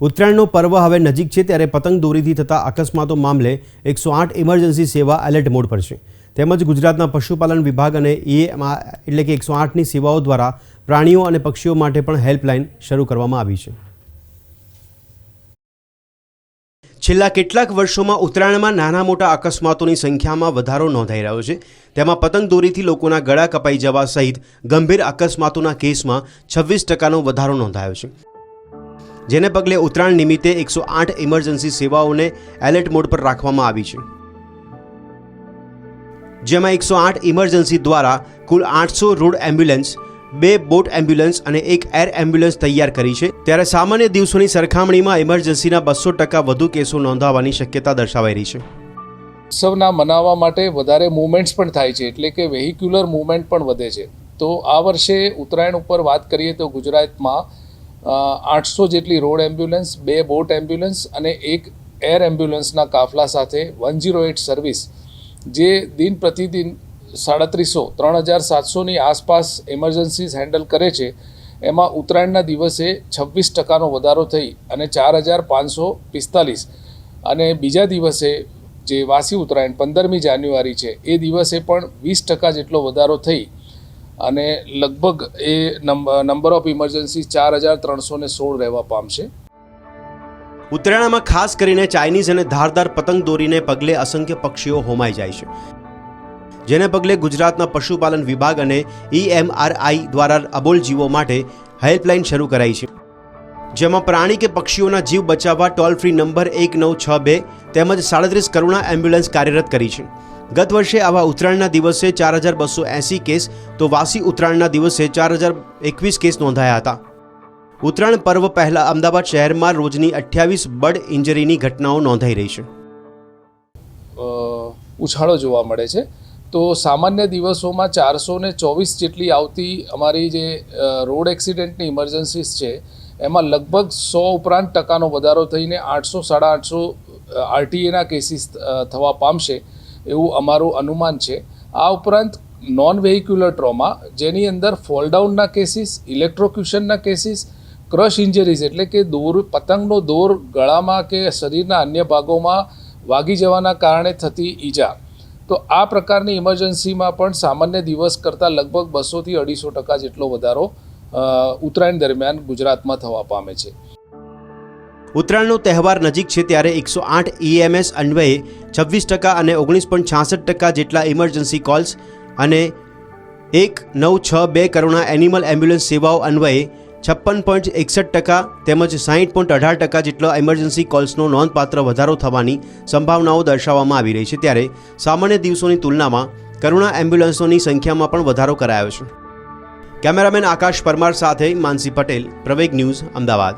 ઉત્તરાયણનો પર્વ હવે નજીક છે ત્યારે પતંગ દોરીથી થતા અકસ્માતો મામલે એકસો આઠ ઇમરજન્સી સેવા એલર્ટ મોડ પર છે. તેમજ ગુજરાતના પશુપાલન વિભાગ અને ઈએમઆ એટલે કે એકસો આઠની સેવાઓ દ્વારા પ્રાણીઓ અને પક્ષીઓ માટે પણ હેલ્પલાઇન શરૂ કરવામાં આવી છે. છેલ્લા કેટલાક વર્ષોમાં ઉત્તરાયણમાં નાના મોટા અકસ્માતોની સંખ્યામાં વધારો નોંધાઈ રહ્યો છે. તેમાં પતંગ દોરીથી લોકોના ગળા કપાઈ જવા સહિત ગંભીર અકસ્માતોના કેસમાં છવ્વીસ ટકાનો વધારો નોંધાયો છે. જેને પગલે ઉત્તરાયણ નિમિત્તે એકસો આઠ ઇમરજન્સી સેવાઓને એલર્ટ મોડ પર રાખવામાં આવી છે. જેમાં એકસો આઠ ઇમરજન્સી દ્વારા કુલ આઠસો રોડ એમ્બ્યુલન્સ બે બોટ એમ્બ્યુલન્સ અને એક એર એમ્બ્યુલન્સ તૈયાર કરી છે. ત્યારે સામાન્ય દિવસોની સરખામણીમાં ઇમરજન્સીના બસો ટકા વધુ કેસો નોંધાવાની શક્યતા દર્શાવાઈ રહી છે. ઉત્સવના મનાવવા માટે વધારે મૂવમેન્ટ્સ પણ થાય છે, એટલે કે વેહિક્યુલર મૂવમેન્ટ પણ વધે છે. તો આ વર્ષે ઉત્તરાયણ ઉપર વાત કરીએ તો ગુજરાતમાં આઠસો જેટલી રોડ એમ્બ્યુલન્સ, બે બોટ એમ્બ્યુલન્સ અને એક એર એમ્બ્યુલન્સના કાફલા સાથે વન ઝીરો એટ સર્વિસ, જે દિન પ્રતિદિન સાડત્રીસો, ત્રણ હજાર સાતસોની આસપાસ ઇમરજન્સીઝ હેન્ડલ કરે છે. એમાં ઉત્તરાયણના દિવસે છવ્વીસ ટકાનો વધારો થઈ અને ચાર હજાર પાંચસો પિસ્તાલીસ. અને બીજા દિવસે જે વાસી ઉત્તરાયણ, પંદરમી જાન્યુઆરી છે, એ દિવસે પણ વીસ ટકા જેટલો વધારો થઈ. અને લગભગ એ નંબર ઓફ ઇમરજન્સી ચાર હજાર ત્રણસો ને સોળ રહેવા પામશે. ઉત્તરાયણમાં ખાસ કરીને ચાઇનીઝ અને ધારદાર પતંગ દોરીને પગલે અસંખ્ય પક્ષીઓ હોમાઈ જાય છે. જેને પગલે ગુજરાતના પશુપાલન વિભાગ અને ઈએમઆરઆઈ દ્વારા અબોલ જીવો માટે હેલ્પલાઇન શરૂ કરાઈ છે. જેમાં પ્રાણી કે પક્ષીઓના જીવ બચાવવા ટોલ ફ્રી નંબર એક નવ છ બે તેમજ સાડત્રીસ કરુણા એમ્બ્યુલન્સ કાર્યરત કરી છે. ગત વર્ષે આવા ઉત્તરાયણના દિવસે ચાર હજાર બસો એંસી કેસ, તો વાસી ઉત્તરાયણના દિવસે ચાર હજાર એકવીસ કેસ નોંધાયા હતા. ઉત્તરાયણ પર્વ પહેલા અમદાવાદ શહેરમાં રોજની અઠ્યાવીસ બર્ડ ઇન્જરીની ઘટનાઓ નોંધાઈ રહી છે. ઉછાળો જોવા મળે છે. તો સામાન્ય દિવસોમાં ચારસો ને ચોવીસ જેટલી આવતી અમારી જે રોડ એક્સિડન્ટની ઇમરજન્સીસ છે, એમાં લગભગ સો ઉપરાંત ટકાનો વધારો થઈને આઠસો, સાડા આઠસો આરટીએના કેસીસ થવા પામશે. એવું અમારું અનુમાન છે. આ ઉપરાંત નોન વેહિક્યુલર ટ્રોમા જેની અંદર ફોલડાઉનના કેસીસ ઇલેક્ટ્રોક્યુશનના કેસીસ ક્રશ ઇન્જરીઝ એટલે કે દોર, પતંગનો દોર ગળામાં કે શરીરના અન્ય ભાગોમાં વાગી જવાના કારણે થતી ઈજા. તો આ પ્રકારની ઇમરજન્સીમાં પણ સામાન્ય દિવસ કરતાં લગભગ બસોથી અઢીસો ટકા જેટલો વધારો ઉત્તરાયણ દરમિયાન ગુજરાતમાં થવા પામે છે. ઉત્તરાયણનો તહેવાર નજીક છે ત્યારે એકસો આઠ ઈએમએસ અન્વયે છવ્વીસ ટકા અને ઓગણીસ પોઈન્ટ છાસઠ ટકા જેટલા ઇમરજન્સી કોલ્સ અને એક નવ છ બે કરુણા એનિમલ એમ્બ્યુલન્સ સેવાઓ અન્વયે છપ્પન પોઈન્ટ એકસઠ ટકા તેમજ સાહીઠ પોઈન્ટ અઢાર ટકા જેટલો ઇમરજન્સી કોલ્સનો નોંધપાત્ર વધારો થવાની સંભાવનાઓ દર્શાવવામાં આવી રહી છે. ત્યારે સામાન્ય દિવસોની તુલનામાં કરુણા એમ્બ્યુલન્સોની સંખ્યામાં પણ વધારો કરાયો છે. કેમેરામેન આકાશ પરમાર સાથે માનસી પટેલ, પ્રવેગ ન્યૂઝ, અમદાવાદ.